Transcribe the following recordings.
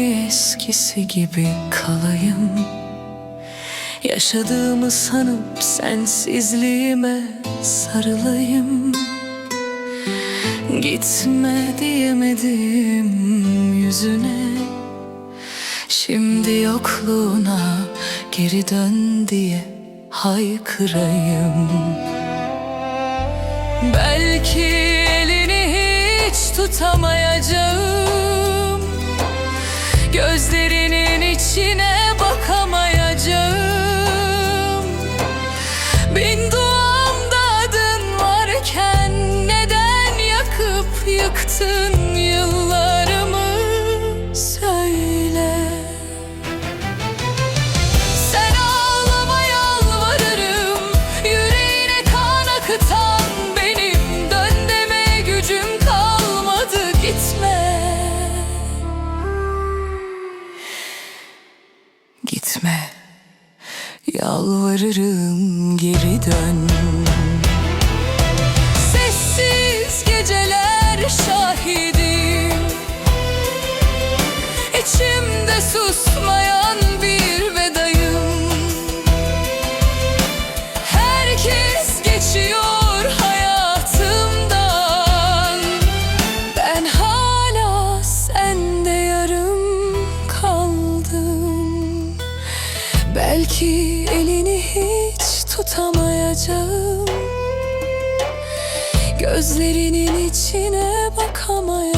Aynı eskisi gibi kalayım. Yaşadığımı sanıp sensizliğime sarılayım. Gitme diyemedim yüzüne. Şimdi yokluğuna geri dön diye haykırayım. Belki elini hiç tutamayacağım yakıp yıktın yıllarımı söyle. Sen ağlama yalvarırım. Yüreğine kan akıtan benim. Dön demeye gücüm kalmadı gitme. Gitme. Yalvarırım geri dön susmayan bir vedayım. Herkes geçiyor hayatımdan. Ben hala sende yarım kaldım. Belki elini hiç tutamayacağım. Gözlerinin içine bakamayacağım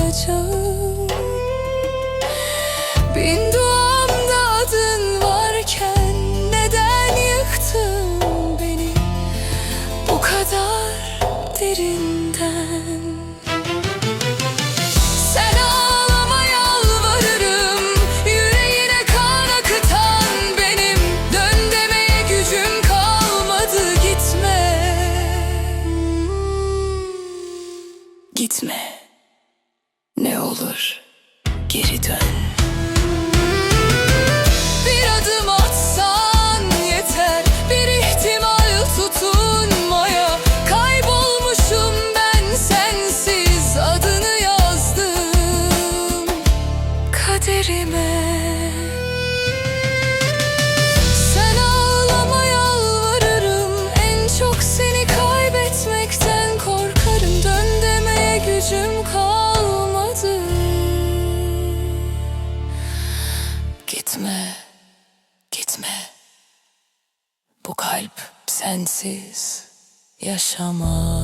Sen ağlama yalvarırım. Yüreğine kan akıtan benim. Dön gücüm kalmadı gitme. Gitme. Ne olur geri dön kaderime Sen ağlama yalvarırım. En çok seni kaybetmekten korkarım. Dön demeye gücüm kalmadı. Gitme, gitme. Bu kalp sensiz yaşamaz